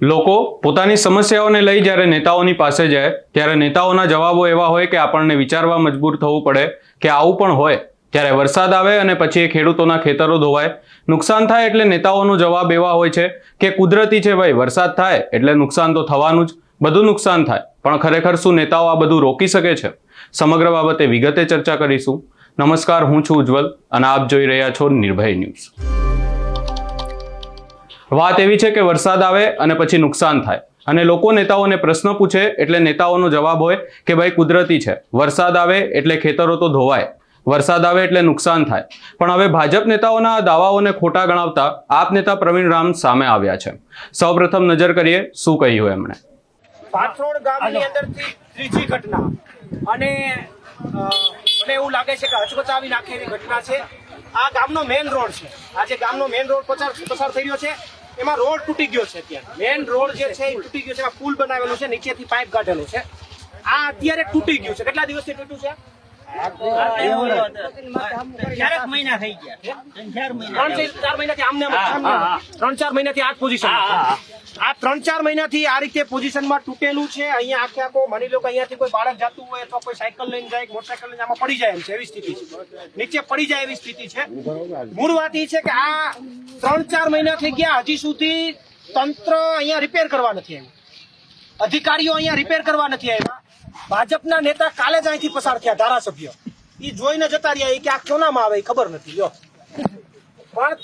લોકો પોતાની સમસ્યાઓને લઈ જ્યારે નેતાઓની પાસે જાય, ત્યારે નેતાઓના જવાબો એવા હોય કે આપણને વિચારવા મજબૂર થવું પડે કે આવું પણ હોય. ત્યારે વરસાદ આવે અને પછી એ ખેડૂતોના ખેતરો ધોવાય, નુકસાન થાય એટલે નેતાઓનો જવાબ એવા હોય છે કે કુદરતી છે ભાઈ, વરસાદ થાય એટલે નુકસાન તો થવાનું જ, બધું નુકસાન થાય. પણ ખરેખર શું નેતાઓ આ બધું રોકી શકે છે? સમગ્ર બાબતે વિગતે ચર્ચા કરીશું. નમસ્કાર, હું છું ઉજ્જવલ અને આપ જોઈ રહ્યા છો નિર્ભય ન્યૂઝ. વાત એવી છે કે વરસાદ આવે અને પછી નુકસાન થાય. અને લોકો નેતાઓને પ્રશ્ન પૂછે એટલે નેતાઓનો જવાબ હોય કે ભાઈ કુદરતી છે. વરસાદ આવે એટલે ખેતરો તો ધોવાય. વરસાદ આવે એટલે નુકસાન થાય. પણ હવે ભાજપ નેતાઓના દાવાઓને ખોટા ગણાવતા આપ નેતા પ્રવીણ રામ સામે આવ્યા છે. સૌપ્રથમ નજર કરીએ શું કહ્યું એમણે. પાથરોડ ગામની અંદરથી ત્રીજી ઘટના. અને મને એવું લાગે છે કે હચમચાવી નાખે એવી ઘટના છે. આ ગામનો મેઇન રોડ છે. આજે ગામનો મેઇન રોડ પસાર પસાર થઈ રહ્યો છે એમાં રોડ તૂટી ગયો છે અત્યારે. મેઇન રોડ જે છે એ તૂટી ગયો છે પુલ બનાવેલો છે, નીચેથી પાઇપ કાઢેલો છે. આ અત્યારે તૂટી ગયું છે. કેટલા દિવસથી તૂટ્યું છે? ત્રણ ચાર મહિનાથી આ પોઝિશન આ ત્રણ ચાર મહિનાથી આ રીતે પોઝિશનમાં તૂટેલું છે. અહીંયા આખે આખો માની લો કે અહીંયાથી કોઈ બાળક જતું હોય અથવા કોઈ સાયકલ લઈને જાય મોટરસાયકલ લઈને આમાં પડી જાય એમ છે. એવી સ્થિતિ છે. નીચે પડી જાય એવી સ્થિતિ છે. મૂળ વાત એ છે કે આ ત્રણ ચાર મહિના થઈ ગયા. હજી સુધી તંત્ર અહીંયા રિપેર કરવા નથી આવ્યું. અધિકારીઓ અહીંયા રિપેર કરવા નથી આવ્યા. ભાજપના નેતા કાલે જ અહીંથી પસાર થયા ધારાસભ્ય. એ જોઈને જતા રહ્યા કે આ કોનામાં આવે એ ખબર નથી, લ્યો. પણ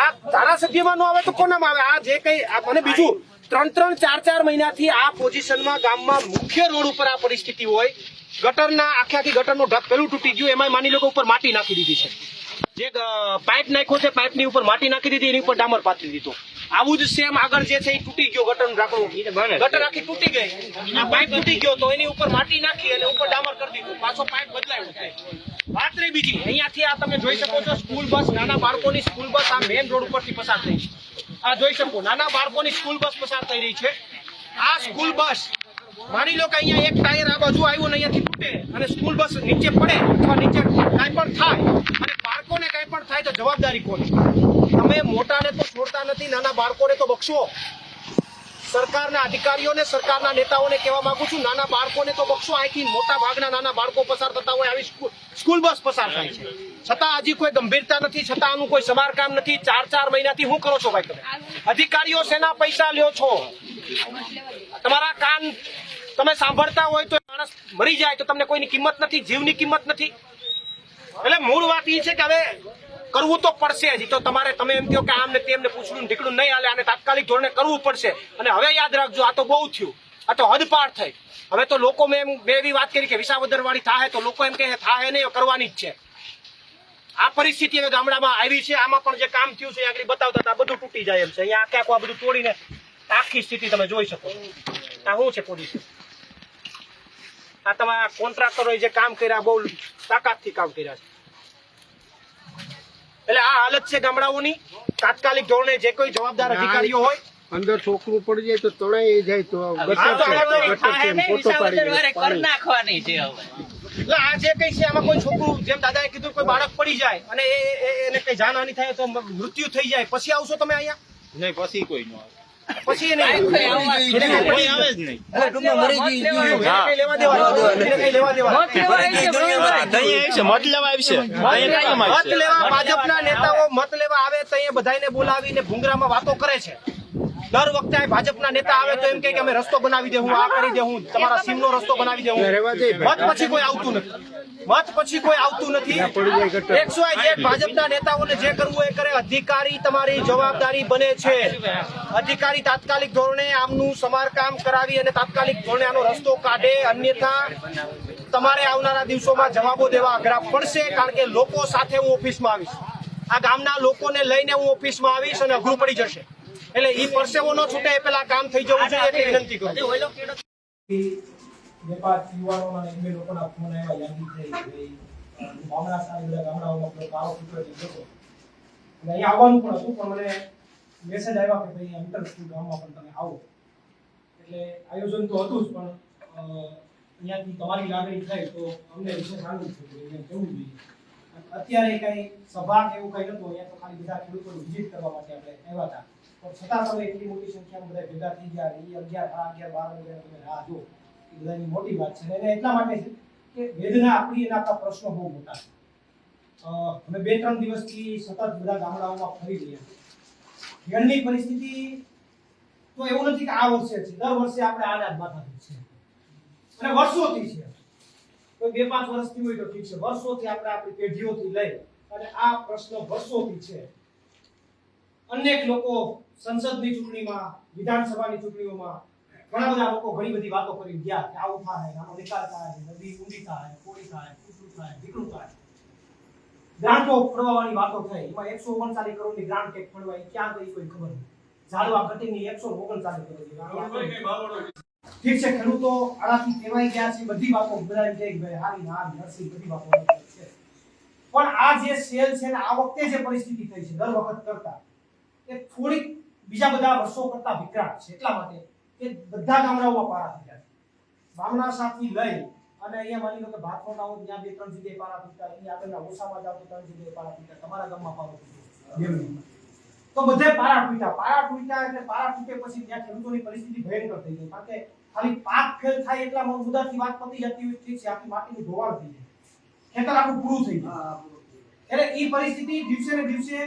આ ધારાસભ્યમાં ન આવે તો કોનામાં આવે? આ જે કઈ અને બીજું, ત્રણ ત્રણ ચાર ચાર મહિનાથી આ પોઝિશનમાં ગામમાં મુખ્ય રોડ ઉપર આ પરિસ્થિતિ હોય. ગટરના આખે આખી ગટરનું ઢક પેલું તૂટી ગયું એમાં માની લોકો ઉપર માટી નાખી દીધી છે. જે પાઇપ નાખ્યો છે પાઇપની ઉપર માટી નાખી દીધી એની ઉપર ડામર પાથરી દીધો. આવું જ સેમ આગળ જે છે એ તૂટી ગયો ગટર રાખવું. ગટર આખી તૂટી ગઈ. આ પાઇપ તૂટી ગયો તો એની ઉપર માટી નાખી અને ઉપર ડામર કરી દીધું. પાછો પાઇપ બદલાયો છે. વાત રહી બીજી. અહીંયાથી આ તમે જોઈ શકો છો સ્કૂલ બસ નાના બાળકોની સ્કૂલ બસ આ મેઇન રોડ ઉપરથી પસાર થઈ છે. આ જોઈ શકો નાના બાળકોની સ્કૂલ બસ પસાર થઈ રહી છે. આ સ્કૂલ બસ માની લો કે અહીંયા એક ટાયર આ બાજુ આવ્યું ને અહીંયાથી તૂટે અને સ્કૂલ બસ નીચે પડે અથવા નીચે કાંઈ પણ થાય અને બાળકોને કાંઈ પણ થાય તો જવાબદારી કોની? તમે મોટાને તો છોડતા નથી, નાના બાળકોને તો બક્ષો. સરકારના અધિકારીઓને, સરકારના નેતાઓને કહેવા માંગુ છું, નાના બાળકોને તો બક્ષો. અહીંથી મોટા ભાગના નાના બાળકો પસાર થતા હોય આવી સ્કૂલ બસ પસાર થાય છે. છતાં હજી કોઈ ગંભીરતા નથી, છતાં આનું કોઈ સમારકામ નથી. ચાર ચાર મહિનાથી શું કરો છો ભાઈ તમે? અધિકારીઓ શેના પૈસા લ્યો છો? તમારા કાન તમે સાંભળતા હોય તો માણસ મરી જાય તો તમને કોઈની કિંમત નથી, જીવની કિંમત નથી. એટલે મૂળ વાત એ છે કે હવે કરવું તો પડશે જ. તો તમારે, તમે એમ કહો કે આમને તેમને પૂછડું ઢીકડું નહીં હાલે, આને તાત્કાલિક ધોરણે કરવું પડશે. અને હવે યાદ રાખજો, આ તો બહુ થયું. આ તો હદપાર થઈ. હવે તો લોકો મેં બે એવી વાત કરી કે વિસાવદર વાળી થાય તો લોકો એમ કહે થાય નહીં કરવાની જ છે. આ પરિસ્થિતિ હવે ગામડામાં આવી છે, આમાં પણ જે કામ થયું છે આગળ બતાવતા હતા બધું તૂટી જાય એમ છે. અહીંયા આખે આખું આ બધું તોડીને આખી સ્થિતિ તમે જોઈ શકો. આ શું છે પોલીસ? આ તમારા કોન્ટ્રાક્ટરોએ જે કામ કર્યા, બહુ તાકાતથી કામ કર્યા છે. એટલે આ હાલત છે ગામડાઓની. તાત્કાલિક ધોરણે જે કોઈ જવાબદાર અધિકારીઓ હોય. અંદર છોકરું પડી જાય તો તણાઈ જાય તો. નાખવાની છે એટલે આ જે કઈ છે આમાં કોઈ છોકરું જેમ દાદાએ કીધું કોઈ બાળક પડી જાય અને એને કઈ જાનહાની થાય તો મૃત્યુ થઈ જાય પછી આવશો તમે અહીંયા? નહીં પછી કોઈ નો આવે. પછી એને કોઈ આવે જ નહીં. મત લેવા આવશે મત લેવા ભાજપના નેતાઓ મત લેવા આવે તો અહીંયા બધાને બોલાવીને ભૂંગરામાં વાતો કરે છે. દર વખતે આ ભાજપના નેતા આવે તો એમ કે અમે રસ્તો બનાવી દેવું આ કરી દેવું તમારા સીમનો રસ્તો બનાવી દેવું. મત પછી કોઈ આવતું નથી. મત પછી કોઈ આવતું નથી. એકસો જે ભાજપના નેતાઓને જે કરવું એ કરે. અધિકારી તમારી જવાબદારી બને છે. અધિકારી તાત્કાલિક ધોરણે આમનું સમારકામ કરાવી અને તાત્કાલિક ધોરણે આનો રસ્તો કાઢે. અન્યથા તમારે આવનારા દિવસોમાં જવાબો દેવા અઘરા પડશે કારણ કે લોકો સાથે હું ઓફિસમાં આવીશ. આ ગામના લોકોને લઈને હું ઓફિસમાં આવીશ અને અઘરું પડી જશે. એટલે એ પરસેવો ન છૂટે એ પેલા કામ થઈ જવું જોઈએ એટલી વિનંતી કરું બે પાંચ યુવાનોના ને બે લોકોના ફોન આવ્યા યાદી થઈ બધા ગામડાઓમાં પેલો કાળો કૂતરો અહીંયા આવવાનું પણ હતું, પણ મને મેસેજ આવ્યા કે ભાઈ અંતર સ્કૂલ પણ તમે આવો. એટલે આયોજન તો હતું જ, પણ અહીંયાથી તમારી લાગણી થાય તો અમને વિશેષ આનંદ થયો કે જવું જોઈએ. અત્યારે કઈ સભા એવું કઈ નતું અહીંયા તો ખાલી બધા ખેડૂતોને વિઝિટ કરવા માટે આપણે આવ્યા હતા. પણ છતાં તમે એટલી મોટી સંખ્યામાં બધા ભેગા થઈ ગયા એ અગિયાર સાડા અગિયાર, બાર તમે રાહ જો બધાની મોટી વાત છે. અને એટલા માટે છે કે વેદના આપણી એના આપણા પ્રશ્નો બહુ મોટા છે. અમે બે ત્રણ દિવસથી સતત બધા ગામડાઓમાં ફરી રહ્યા છીએ. ઘરની પરિસ્થિતિ તો એવું નથી કે આ વર્ષે છે. દર વર્ષે આપણે આના જ માથાથી છે અને વર્ષોથી છે. કોઈ બે પાંચ વર્ષથી હોય તો ઠીક છે. વર્ષોથી આપણે આપણી પેઢીઓથી લઈ અને આ પ્રશ્ન વર્ષોથી છે. અનેક લોકો સંસદની ચૂંટણીમાં, વિધાનસભાની ચૂંટણીઓમાં ઘણા બધા લોકો ઘણી બધી વાતો કરી ગયા કે આવું થાય આનો નિકાલ થાય નદી ઊંડી થાય કોળી થાય કૂતરું થાય દીકરું થાય. ગ્રાન્ટો ફળવાની વાતો થઈ. એમાં એકસો ઓગણચાલીસ કરોડની ગ્રાન્ટ એક ફળવાઈ ક્યાં ગઈ કોઈ ખબર નહીં. ઝાડવા કટિંગની એકસો ઓગણચાલીસ કરોડ ઠીક છે ખેડૂતો આનાથી કહેવાય ગયા છે બધી વાતો બધા કે ભાઈ હારી હારી નરસી બધી વાતો છે. પણ આ જે સેલ છે ને આ વખતે જે પરિસ્થિતિ થઈ છે દર વખત કરતા એ થોડીક બીજા બધા વર્ષો કરતા વિકરાળ છે. એટલા માટે કે બધા ગામડાઓમાં પારા થઈ છે. બામણા સાથી લઈ અને અહીંયા માની લો કે ભાતમાં આવો ત્યાં બે ત્રણ જગ્યાએ પારા પીતા અહીંયા આગળ ઓસામાં જાવ તો ત્રણ જગ્યાએ પારા પીતા તમારા ગામમાં પારો પીતો તો બધે પારા તૂટ્યા. પારા તૂટ્યા એટલે પારા તૂટે પછી ત્યાં ખેડૂતોની પરિસ્થિતિ ભયંકર થઈ ગઈ. કારણ કે ખાલી પાક ફેલ થાય એટલા મુદ્દાથી વાત પતી જતી હોય ઠીક છે આખી માટીની ધોવાણ થઈ જાય. ખેતર આખું પૂરું થઈ જાય. એટલે એ પરિસ્થિતિ દિવસે ને દિવસે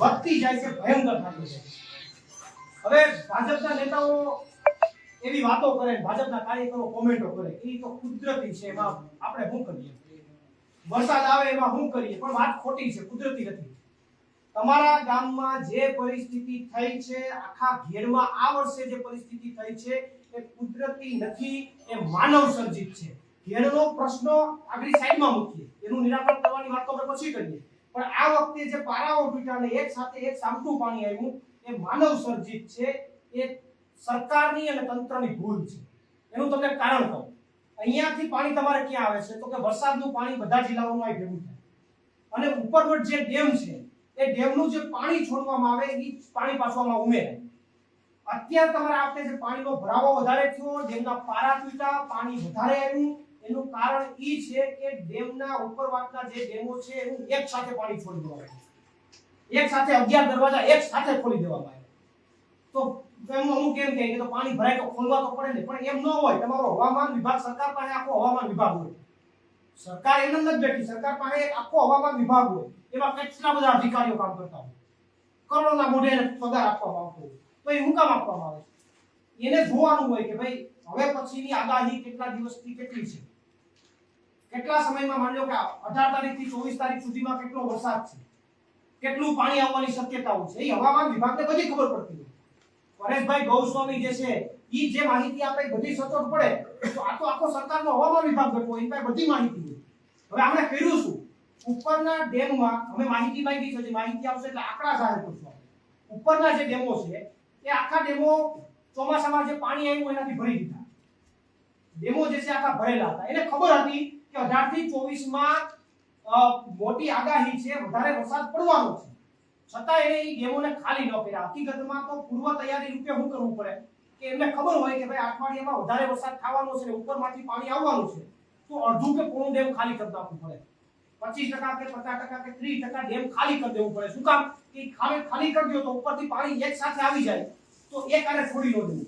વધતી જાય છે ભયંકર થાય છે. હવે ભાજપના નેતાઓ એવી વાતો કરે, ભાજપના કાર્યકરો કોમેન્ટો કરે, એ તો કુદરતી છે, એમાં આપણે શું કરીએ? વરસાદ આવે એમાં શું કરીએ? પણ વાત ખોટી છે, કુદરતી નથી. તમારા ગામમાં જે પરિસ્થિતિ થઈ છે, આખા ઘેરમાં આ વર્ષે જે પરિસ્થિતિ થઈ છે, એ કુદરતી નથી, એ માનવ સર્જિત છે. ઘેરનો પ્રશ્ન આગળ સાઈડમાં મૂકીએ. એનું નિરાકરણ કરવાની વાત આપણે પછી કરીએ. પણ આ વખતે જે પારાઓ તૂટ્યા ને એક સાથે એક સામટું પાણી આવ્યું, એ માનવ સર્જિત છે, એ સરકારની અને તંત્રની ભૂલ છે. એનું તમને કારણ કહું. અહીંયાથી પાણી તમારે ક્યાં આવે છે? તો કે વરસાદનું પાણી બધા જિલ્લાઓમાં ભેગું થાય. અને ઉપરવટ જે ડેમ છે, એ ડેમનું જે પાણી છોડવામાં આવે એ પાણી પાછવામાં ઉમેરાય અત્યારે તમારા આપણે જે પાણીનો ભરાવો વધારે થયો, ડેમના પારા તૂટ્યા, પાણી વધારે આવ્યું, એનું કારણ એ છે કે ડેમના ઉપરવાટના જે ડેમો છે, એનું એક સાથે પાણી છોડી દેવામાં આવ્યું. એક સાથે અગિયાર દરવાજા એક સાથે ખોલી દેવામાં આવ્યા. તો એમ અમુક એમ કહે કે તો પાણી ભરાય તો ખોલવા તો પડે ને, પણ એમ ન હોય. તમારો હવામાન વિભાગ સરકાર પાસે આખો હવામાન વિભાગ હોય. સરકાર એમ નથી બેઠી, સરકાર પાસે આખો હવામાન વિભાગ હોય. એમાં કેટલા બધા અધિકારીઓ કામ કરતા હોય. કરોડોના મોઢે પગાર આપવામાં આવતો હોય. તો એ હું કામ આપવામાં આવે? એને જોવાનું હોય કે ભાઈ, હવે પછીની આગાહી કેટલા દિવસથી કેટલી છે? કેટલા સમયમાં માની લો કે અઢાર તારીખથી ચોવીસ તારીખ સુધીમાં કેટલો વરસાદ છે? કેટલું પાણી આવવાની શક્યતાઓ છે? એ હવામાન વિભાગને બધી ખબર પડતી હોય. પરેશભાઈ ગૌસ્વામી જે છે, ઈ જે માહિતી આપે બધી સચોટ પડે. તો આ તો આખો સરકારનો હવામાન વિભાગ બેઠો એની પાસે બધી માહિતી હવે આપણે કર્યું શું? ઉપરના ડેમમાં અમે માહિતી માંગી છે જે માહિતી આવશે એટલે આંકડા જાહેર કરશું ઉપરના જે ડેમો છે, એ આખા ડેમો ચોમાસામાં જે પાણી આવ્યું એનાથી ભરી દીધા. ડેમો જે છે, આખા ભરેલા હતા. એને ખબર હતી કે અઢારથી ચોવીસમાં મોટી આગાહી છે, વધારે વરસાદ પડવાનો છે. છતાં એને એ ડેમોને ખાલી ન કર્યા. હકીકતમાં તો પૂર્વ તૈયારી રૂપે શું કરવું પડે? કે એમને ખબર હોય કે ભાઈ અઠવાડિયામાં વધારે વરસાદ થવાનો છે ઉપરમાંથી પાણી આવવાનું છે, તો અડધું કે પોણું ડેમ ખાલી કરી નાખવું પડે. પચીસ ટકા કે પચાસ ટકા કે ત્રીસ ટકા ડેમ ખાલી કરી દેવું પડે. શું કામ? કે ખાલી ખાલી કરી દો તો ઉપરથી પાણી એક સાથે આવી જાય, તો એક આને છોડી ન દેવું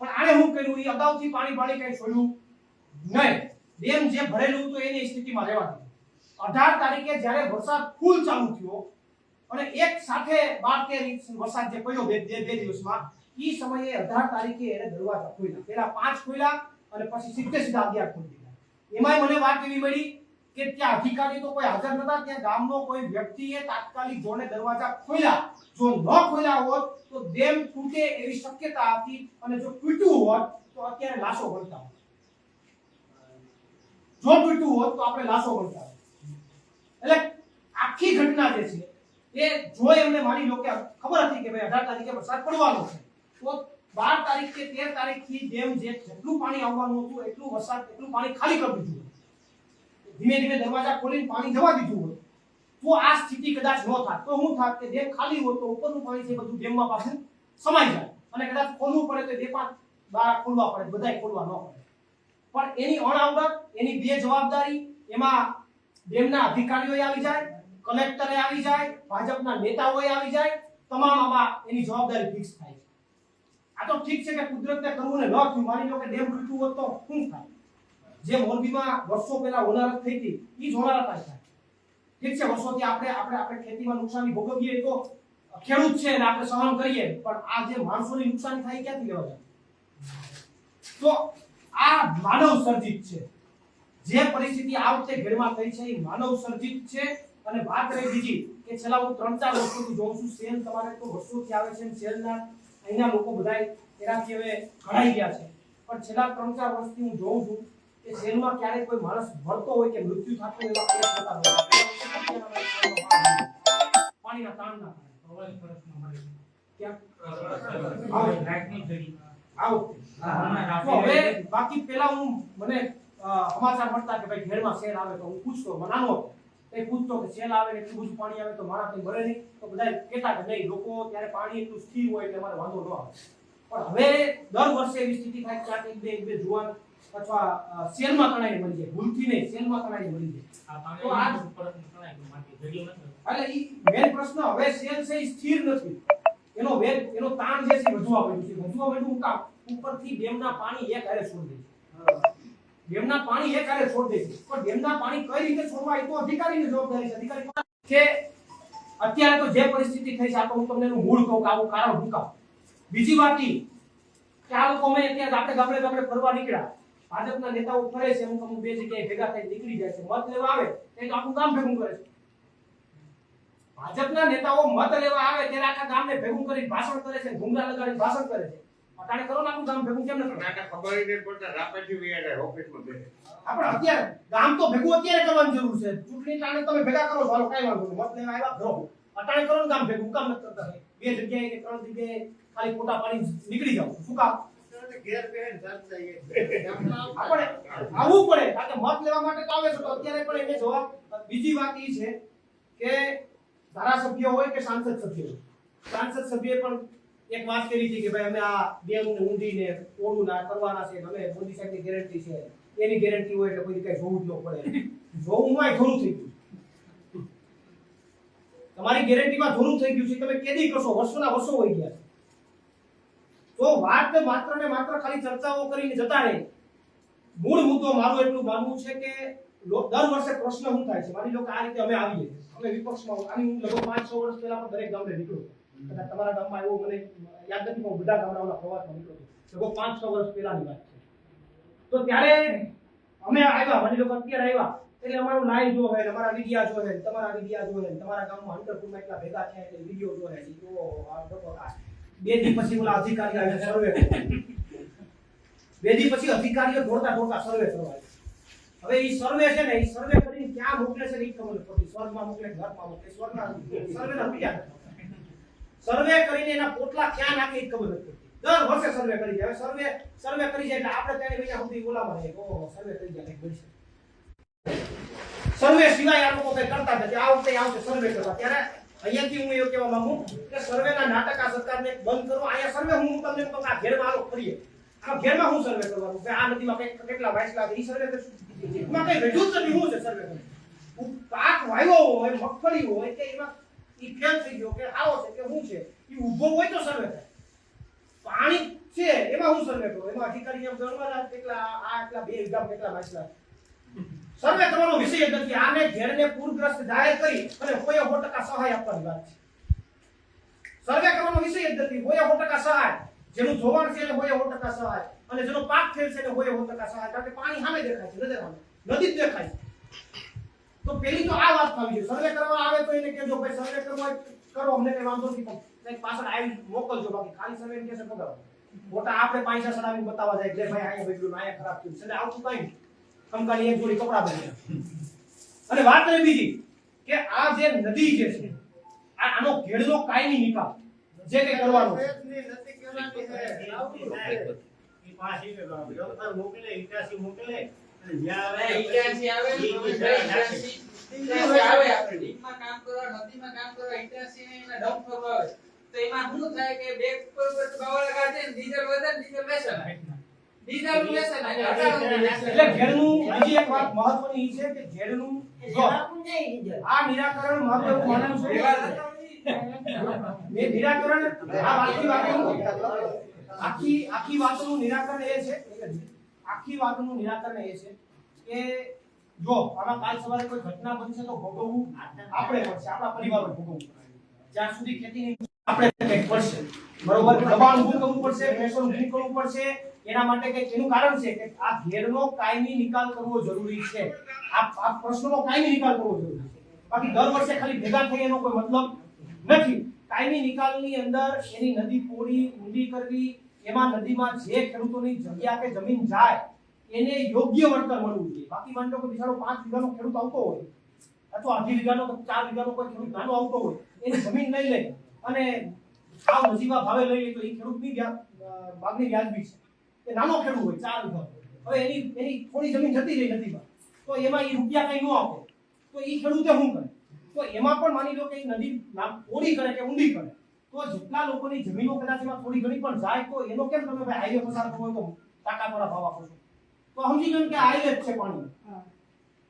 પણ આને શું કર્યું? એ અગાઉથી પાણી પાણી કઈ છોડ્યું નહીં. ડેમ જે ભરેલું તો એની સ્થિતિમાં રહેવાનું અઢાર તારીખે જ્યારે વરસાદ ફૂલ ચાલુ થયો અને એક સાથે બાર તેર ઇંચ વરસાદ જે પડ્યો બે બે દિવસમાં એ સમયે અઢાર તારીખે એને દરવાજા ખોલ્યા. પેલા પાંચ ખોલ્યા અને પછી સીધે સીધા અગિયાર ખોલી દીધા. એમાંય મને વાત એવી મળી કે ત્યાં અધિકારી તો કોઈ હાજર નતા, ત્યાં ગામનો કોઈ વ્યક્તિએ તાત્કાલિક જોને દરવાજા ખોલ્યા. જો ન ખોલ્યા હોત, તો ડેમ તૂટે એવી શક્યતા હતી અને જો તૂટ્યું હોત, તો અત્યારે લાશો વળતા હોત જો તૂટ્યું હોત, તો આપણે લાશો વળતા એટલે આખી ઘટના જે છે એ જો એમને માની લો કે ખબર હતી કે ભાઈ અઢાર તારીખે વરસાદ પડવાનો છે, તો બાર તારીખ કે તેર તારીખથી ડેમ જે જેટલું પાણી આવવાનું હતું, એટલું વરસાદ, એટલું પાણી ખાલી કરી દીધું ધીમે ધીમે દરવાજા ખોલીને પાણી જવા દીધું હોય તો આ સ્થિતિ કદાચ ન થાત, તો હું થાત કે ડેમ ખાલી હોય તો ઉપરનું પાણી છે બધું ડેમમાં પાછું સમાઈ જાય. અને કદાચ ખોલવું પડે તો પાંચ બાર ખોલવા પડે, બધાય ખોલવા ન પડે. પણ એની અણઆવડત, એની બે જવાબદારી એમાં ડેમના અધિકારીઓ આવી જાય કલેક્ટરે આવી જાય, ભાજપના નેતાઓએ આવી જાય, તમામ આમાં એની જવાબદારી ફિક્સ થાય છે. આ તો ઠીક છે કે કુદરતને કરવું ને ન થયું, માની લો કે ડેમ તૂટ્યું હોત તો શું થાય? જે મોરબીમાં વર્ષો પહેલા હોનારત થઈ હતી એ જ હોનારત થાય. ઠીક છે, વર્ષોથી આપણે આપણે આપણે ખેતીમાં નુકસાની ભોગવીએ તો ખેડૂત છે ને આપણે સહન કરીએ, પણ આ જે માણસોની નુકસાની થાય ક્યાંથી લેવા જાય? તો આ માનવ સર્જિત છે. જે પરિસ્થિતિ આ વખતે ઘેરમાં થઈ છે, એ માનવ સર્જિત છે. અને વાત રહી બીજી કે છેલ્લા હું ત્રણ ચાર વર્ષોથી જોઉં છું સેલ તમારે તો વર્ષોથી આવે છે સેલના અહીંના લોકો બધા એનાથી હવે ઘડાઈ ગયા છે. પણ છેલ્લા ત્રણ ચાર વર્ષથી હું જોઉં છું કે સેલમાં ક્યારેક કોઈ માણસ મળતો હોય કે મૃત્યુ થતું હોય એવા કેસ થતા હોય. પાણીના તાણના કારણે. આવો. હવે બાકી પેલા હું મને સમાચાર મળતા કે ભાઈ ઘેરમાં શેર આવે તો હું પૂછતો મને નાનો હતો. પૂછતો કે સેલ આવે ને એટલું બધું પાણી આવે તો મારા કઈ ભરે નહીં. તો બધા કહેતા કે નહીં લોકો ત્યારે પાણી એટલું સ્થિર હોય એટલે અમારે વાંધો ન આવે. પણ હવે દર વર્ષે એવી સ્થિતિ થાય ક્યાંક એક બે એક બે જુવાન અથવા સેલમાં તણાઈને મરી જાય. ભૂલથી નહીં સેલમાં તણાઈને મરી જાય. તો આ એટલે ઈ મેન પ્રશ્ન હવે સેલ છે સ્થિર નથી. એનો વેગ એનો તાણ જે છે વધુ વધવા માંડ્યું છે વધવા માંડ્યું ઉપરથી ડેમના પાણી એક હારે છોડી દે છે. ડેમના પાણી એક હારે છોડી દે પણ ડેમના પાણી કઈ રીતે છોડવા એ તો અધિકારીની જવાબદારી છે. અધિકારી કે અત્યારે તો જે પરિસ્થિતિ થઈ છે, આ તો હું તમને એનું મૂળ કહું કે આવું કારણ હું કહું. બીજી વાત ઈ, કે આ લોકો અમે અત્યારે આપણે ગામડે ગામડે ફરવા નીકળ્યા. ભાજપના નેતાઓ ફરે છે અમુક અમુક બે જગ્યાએ ભેગા થઈ નીકળી જાય છે. મત લેવા આવે, તો આખું ગામ ભેગું કરે છે. ભાજપના નેતાઓ મત લેવા આવે, ત્યારે આખા ગામને ભેગું કરી ભાષણ કરે છે ઘૂંઘરા લગાડી ભાષણ કરે છે. અટાણે કરો ને ગામ ભેગું કેમ ન કરે આપણે અત્યારે ગામ તો ભેગું અત્યારે કરવાની જરૂર છે. ચૂંટણી ટાણે તમે ભેગા કરો ચાલો હાલો વાંધો નહીં. મત લેવા આવ્યા કરો અટાણે કરો ને ગામ ભેગું. કામ નથી કરતા બે જગ્યાએ કે ત્રણ જગ્યાએ ખાલી ફોટા પાડી નીકળી જાવ શું કામ? આપણે આવવું પડે. કારણ કે મત લેવા માટે તો આવે છે તો અત્યારે પણ એને જવાબ. બીજી વાત એ છે કે ધારાસભ્ય હોય કે સાંસદ સભ્ય હોય. સાંસદ સભ્ય પણ એક વાત કરી હતી કે ભાઈ, અમે આ ડેમને ઊંડીને ઓળું ના કરવાના છે અમે મોદી સાહેબની ગેરંટી છે. એની ગેરંટી હોય એટલે કોઈ કઈ જોવું જ ન પડે. જોવું માં થોડું થઈ ગયું. તમારી ગેરંટીમાં થોડું થઈ ગયું છે, તમે કેદી કરશો, વર્ષોના વર્ષો હોય ગયા તો વાત માત્ર ને માત્ર ખાલી ચર્ચાઓ કરીને જતા રહે. મૂળ મુદ્દો મારું એટલું માનવું છે કે દર વર્ષે પ્રશ્ન શું થાય છે? માની લો કે આ રીતે અમે આવીએ અમે વિપક્ષમાં આની હું લગભગ પાંચ છ વર્ષ પહેલા પણ દરેક ગામડે નીકળ્યો. તમારા ગામમાં એવો મને યાદ નથી હું બધા ગામડાઓના પ્રવાસમાં નીકળ્યો લગભગ પાંચ છ વર્ષ પહેલાની વાત છે. તો ત્યારે અમે આવ્યા મને લોકો અત્યારે આવ્યા. એટલે અમારું લાઈવ જો હોય, અમારા વિડિયા જો હોય, તમારા વિડિયા જો હોય, તમારા ગામમાં અંતરપુરમાં એટલા ભેગા થયા એટલે વિડિયો જો હોય. જો બે દી પછી ઓલા અધિકારી આવે સર્વે બે દી પછી અધિકારીઓ દોડતા દોડતા સર્વે કરવા હવે એ સર્વે છે ને એ સર્વે કરીને ક્યાં મોકલે છે એ ખબર પડતી. સ્વર્ગમાં મોકલે ઘરમાં મોકલે? સ્વર્ગના સર્વેના બીજા સર્વે કરીને એના પોટલા ક્યાં નાખે ખબર નથી દર વર્ષે સર્વે કરી જાય. સર્વે સર્વે કરી જાય એટલે આપણે ત્રણ મહિના સુધી બોલાવવા જાય ઓહો સર્વે કરી જાય, કંઈક બનશે. સર્વે સિવાય આ લોકો કઈ કરતા નથી. આ વખતે આવશે સર્વે કરવા. ત્યારે અહીંયાથી હું એવું કહેવા માંગુ કે સર્વેના નાટક આ સરકારને બંધ કરો. અહીંયા સર્વે હું તમને કહું આ ઘેરમાં આલો ફરીએ. આ ઘેરમાં હું સર્વે કરવાનું? કે આ નદીમાં કેટલા વાઇસ લાગે? એ સર્વે કરશું. એમાં કઈ રજૂ જ નથી. હું છે સર્વે કરવું પાક વાવ્યો હોય, મગફળી હોય કે એમાં ઈ ફેલ થઈ ગયો કે આવો છે કે શું છે? એ ઊભો હોય તો સર્વે થાય. પાણી છે, એમાં હું સર્વે કરું? એમાં અધિકારી એમ ગણવાના કેટલા, આ એટલા બે એકદમ કેટલા વાંચલા સર્વે કરવાનો વિષય નથી. આને ઘેરને પૂરગ્રસ્ત જાહેર કરી અને કોઈ સો ટકા સહાય આપવાની વાત છે. સર્વે કરવાનો વિષય જ નથી. હોય સો ટકા સહાય. જેનું જોવાણ છે એને હોય સો ટકા સહાય. અને જેનો પાક થયેલ છે એને હોય સો ટકા સહાય. કારણ કે પાણી સામે દેખાય છે, નજર નદી જ દેખાય છે. તો પેલી તો આ વાત થવી જોઈએ સર્વે કરવા આવે તો એને કહેજો, ભાઈ, સર્વે કરવા કરો, અમને કઈ વાંધો નથી, પણ પાછળ આવી મોકલજો. બાકી ખાલી સર્વે કેસે પગાવો મોટા આપણે પૈસા સડાવીને બતાવવા જાય કે, ભાઈ, અહીંયા ને અહીંયા ખરાબ થયું છે. એટલે આવતું કઈ કંકાની એક જોડી કપડા બની અને વાત રહી બીજી કે આ જે નદી જે છે, આ આનો ઘેડનો કાયમી નિકાલ જે કે કરવાનો છે. ઈટાચી વાત આ નિરાકરણ મારું માનવું છે એ નિરાકરણ આ આખી વાતનું આખી આખી વાતનું નિરાકરણ એ છે આખી વાતનું નિરાકરણ એ છે કે જો આમાં કાલ સવારે કોઈ ઘટના બનશે તો ભોગવવું આપણે પડશે, આપણા પરિવારો ભોગવવું જ્યાં સુધી ખેતીની આપણે કંઈક પડશે. બરોબર? દબાણ ઊભું કરવું પડશે પ્રેશર ઊભું કરવું પડશે. એના માટે કંઈક એનું કારણ છે કે આ ઘેરનો કાયમી નિકાલ કરવો જરૂરી છે. આ આ પ્રશ્નનો કાયમી નિકાલ કરવો જરૂરી છે. બાકી દર વર્ષે ખાલી ભેગા થઈ એનો કોઈ મતલબ નથી. કાયમી નિકાલની અંદર એની નદી પોળી ઊંડી કરવી એમાં નદીમાં જે ખેડૂતોની જગ્યા કે જમીન જાય એને યોગ્ય વળતર મળવું જોઈએ. બાકી માની લો કે બિચારો પાંચ વીઘાનો ખેડૂત આવતો હોય અથવા અઢી વીઘાનો કે ચાર વીઘાનો કોઈ ખેડૂત નાનો આવતો હોય એની જમીન લઈ લે અને સાવ નજીવા ભાવે લઈ લે તો એ ખેડૂતની વ્યા- અ, માગણી વ્યાજબી છે. એ નાનો ખેડૂત હોય ચાર વીઘા હવે એની એની થોડી જમીન જતી રહી નદીમાં તો એમાં એ રૂપિયા કઈ ન આપે. તો એ ખેડૂતે શું કરે? તો એમાં પણ માની લો કે એ નદી ઓળી કરે કે ઊંડી કરે. તો જેટલા લોકોની જમીનો કદાચ એમાં થોડી ઘણી પણ જાય તો એનો કેમ તમે ભાઈ હાઈવે પસાર કરવો તો તો દ્વારા ભાવ આપો છો? તો સમજી ગયો કે હાઈવે જ છે પાણી.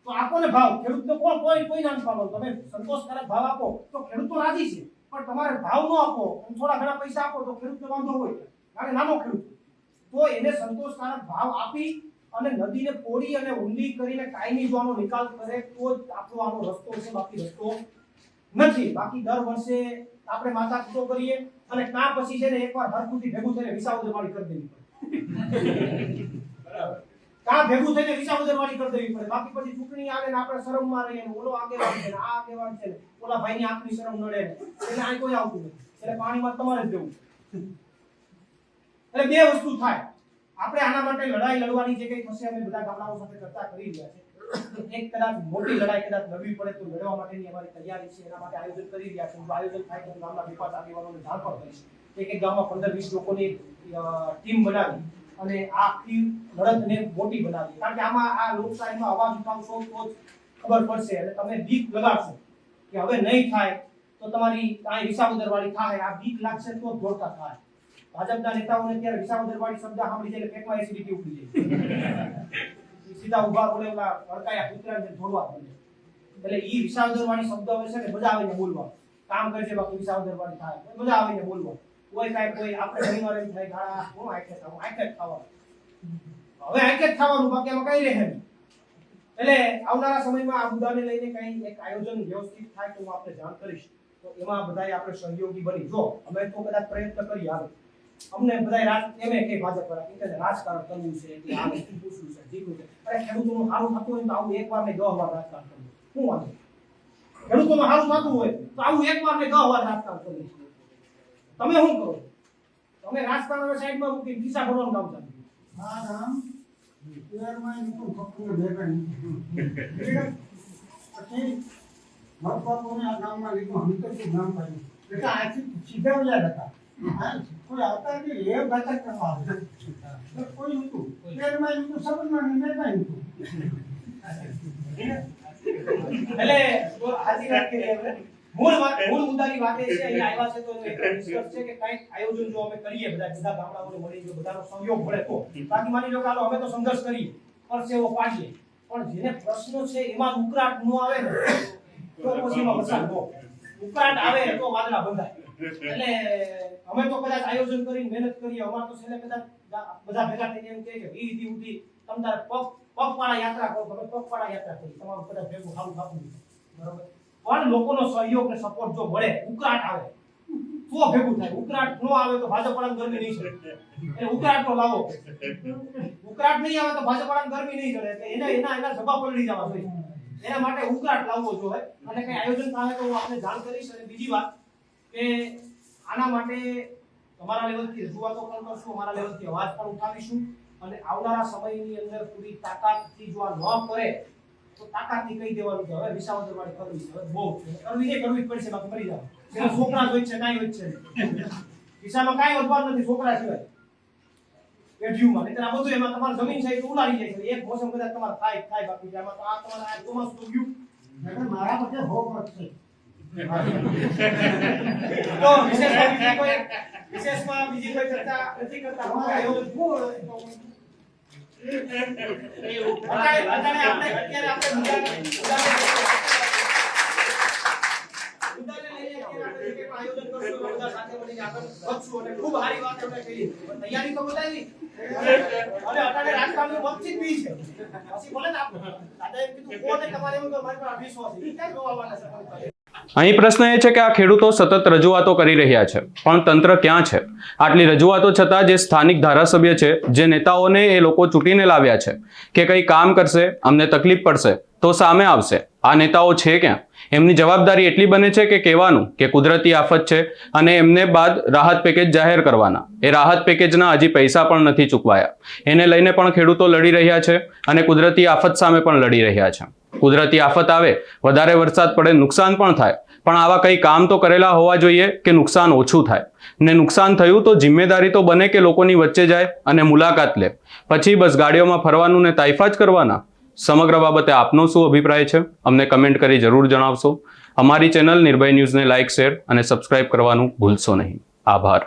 તો આપો ને ભાવ ખેડૂતને કોણ કોઈ કોઈ નામ પાડો તમે સંતોષકારક ભાવ આપો તો ખેડૂત તો રાજી છે પણ તમારે ભાવ ન આપો થોડા ઘણા પૈસા આપો તો ખેડૂતને વાંધો હોય. કારણ નામો નાનો ખેડૂત તો એને સંતોષકારક ભાવ આપી અને નદીને પોડી અને ઊંડી કરીને કાયમી જોવાનો નિકાલ કરે તો જ આપણો આનો રસ્તો છે બાકી રસ્તો નથી. બાકી દર વર્ષે આપણે માથા કૂટો કરીએ અને કાં પછી છે ને એકવાર હરખુથી ભેગું થઈને વિસાવદર વાળી કરી દેવી પડે. કાં ભેગું થઈને વિસાવદર વાળી કરી દેવી પડે. બાકી પછી ચૂંટણી આવે ને આપણે શરમમાં રહીએ ને ઓલો આગેવાન છે ને આ આગેવાન છે ને ઓલા ભાઈની આંખની શરમ નડે એટલે આ કોઈ આવતું નથી. એટલે પાણીમાં તમારે જ દેવું એટલે બે વસ્તુ થાય. આપણે આના માટે લડાઈ લડવાની જે કઈ થશે અમે બધા ગામડાઓ સાથે ચર્ચા કરી રહ્યા છે એક કદાચ મોટી લડાઈ કદાચ લડવી પડે તો લડવા માટેની અમારી તૈયારી છે. એના માટે આયોજન કરી રહ્યા છે. આયોજન થાય તો ગામના વિકાસ આગેવાનોને જાણ પણ કરીશ એક એક ગામમાં પંદર વીસ લોકોની ટીમ બનાવી અને આખી લડતને મોટી બનાવી. કારણ કે આમાં આ લોકશાહીમાં અવાજ ઉઠાવશો તો ખબર પડશે અને તમે બીક લગાડશો કે હવે નહીં થાય તો તમારી કાંઈ વિસાવદર વાળી થાય. આ બીક લાગશે તો દોડતા થાય. ભાજપના નેતાઓને ત્યારે વિસાવદરવાળી શબ્દ સાંભળી જાય એટલે પેટમાં એસિડિટી ઉપડી જાય સીધા ઊભા બોલે ઓલા અડકાયા કૂતરાને ધોળવા બોલે. એટલે ઈ વિસાવદરવાળી શબ્દ આવે છે ને, મજા આવે ને બોલવા. કામ કરે છે બાકી વિસાવદરવાળી થાય. મજા આવે ને બોલવા. કોઈ કાંઈ કોઈ આપણે એમ થાય ગાળા હું આંખે ખાવું આંખે ખાવાનું. હવે આંખે જ ખાવાનું, બાકી આમાં કઈ રહે નહીં. એટલે આવનારા સમયમાં આ મુદ્દાને લઈને કઈ એક આયોજન વ્યવસ્થિત થાય તો હું આપણે જાણ કરીશ. તો એમાં બધાએ આપણે સહયોગી બની. જો, અમે તો કદાચ પ્રયત્ન કરીએ હાલો અમને બધાય રાજ એમે કે ભાજપ વાળા કે રાજકારણ કરવું છે, કે આ વસ્તુ પૂછવું છે જીતવું છે. અરે ખેડૂતોનું સારું થતું હોય તો આવું એકવાર ને દસ વાર રાજકારણ કરવું શું વાંધો? ખેડૂતોનું સારું થતું હોય તો આવું એકવાર ને દસ વાર રાજકારણ કરવું તમે શું કરો? તમે રાજકારણ સાઈડમાં મૂકી પીસા ભરવાનું કામ ચાલુ. હા રામ શહેરમાં એનું ફકરું ભેગા પછી મતદારોને આ ગામમાં લીધું હમીરપુર ગામ પાડ્યું. એટલે આથી સીધા ઉલ્યા હતા. કોઈ આવતા કરી. મૂળ મૂળ માની લો કે અમે તો સંઘર્ષ કરીએ પરસેવો પાડીએ. પણ જેને પ્રશ્નો છે એમાં ઉકરાટ ન આવે ને, તો પછી ઉકળાટ આવે તો વાદળા બંધાય. એટલે અમે તો કદાચ આયોજન કરીને મહેનત કરીએ, અમારે તો છેલ્લે કદાચ બધા ભેગા થઈને એમ કહે કે વી દી ઉઠી તમ તારે પગ, પગપાળા યાત્રા કરો, તમે પગપાળા યાત્રા કરી, તમારું કદાચ ભેગું ખાવું ખાવું બરોબર? પણ લોકોનો સહયોગ ને સપોર્ટ જો મળે, ઉકળાટ આવે. તો ભેગું થાય. ઉકળાટ ન આવે તો ભાજપ વાળાને ગરમી નહીં ચડે. એટલે ઉકળાટ તો લાવો. ઉકળાટ નહીં આવે તો ભાજપ વાળાને ગરમી નહીં ચડે. એટલે એના એના એના જવાબ પલડી જવા જોઈએ. એના માટે ઉકળાટ લાવવો જોઈએ. અને કઈ આયોજન થાય તો હું આપને જાણ કરીશ. અને બીજી વાત કે આના માટે તમારા લેવલથી રજૂઆતો પણ કરશું, અમારા લેવલથી અવાજ પણ ઉઠાવીશું. અને આવનારા સમયની અંદર પૂરી તાકાતથી જો આ ન કરે, તો તાકાતથી કહી દેવાનું કે હવે વિસાવદર વાળી કરવી છે. હવે બહુ કરવી છે, કરવી જ પડશે, બાકી મરી જાવ જેના છોકરા હોય છે, કાંઈ હોય છે નહીં. વિસામાં કાંઈ વધવાનું નથી, છોકરા સિવાય. પેઢીઓમાં નહીંતર આ બધું એમાં તમારી જમીન છે તો ઉલાડી જાય છે. એક મોસમ કદાચ તમારે થાય થાય, બાકી આમાં તો આ તમારે ચોમાસું ગયું મારા પાસે હો છે. તો વિશેષમાં બીજી કોઈ વિશેષમાં બીજી કોઈ ચર્ચા નથી કરતા હું આયોજન અત્યારે અત્યારે આપણે અત્યારે આપણે મુદ્દાને મુદ્દાને મુદ્દાને લઈને અત્યારે આપણે જે કંઈ બધા સાથે મળીને આગળ વધશું અને ખૂબ સારી વાત એમણે કરી પણ તૈયારી તો બતાવી અને અટાણે રાજકારણની વચ્ચે જ બી છે પછી બોલે ને આપણે દાદા એમ કીધું કોને તમારે એમ કે મારી પર અવિશ્વાસ છે ઈ ક્યાં જોવાના છે તમારી પાસે? અહીં પ્રશ્ન એ છે કે આ ખેડૂતો સતત રજૂઆતો કરી રહ્યા છે, પણ તંત્ર ક્યાં છે? આટલી રજૂઆતો છતાં જે સ્થાનિક ધારાસભ્ય છે, જે નેતાઓને એ લોકો ચૂંટીને લાવ્યા છે કે કંઈ કામ કરશે, અમને તકલીફ પડશે, તો સામે આવશે. આ નેતાઓ છે ક્યાં? એમની જવાબદારી એટલી બને છે કે કહેવાનું કે કુદરતી આફત છે અને એમને બાદ રાહત પેકેજ જાહેર કરવાના. એ રાહત પેકેજના હજી પૈસા પણ નથી ચૂકવાયા. એને લઈને પણ ખેડૂતો લડી રહ્યા છે અને કુદરતી આફત સામે પણ લડી રહ્યા છે. કુદરતી આફત આવે, વધારે વરસાદ પડે, નુકસાન પણ થાય. પણ આવા કંઈ કામ તો કરેલા હોવા જોઈએ કે નુકસાન ઓછું થાય? ને નુકસાન થયું તો જિમ્મેદારી તો બને કે લોકોની વચ્ચે જાય અને મુલાકાત લે. પછી બસ ગાડીઓમાં ફરવાનું ને તાઇફા જ કરવાના? સમગ્ર બાબતે આપનો શું અભિપ્રાય છે? અમને કમેન્ટ કરી જરૂર જણાવશો. અમારી ચેનલ નિર્ભય ન્યૂઝને લાઇક, શેર અને સબસ્ક્રાઇબ કરવાનું ભૂલશો નહીં. આભાર.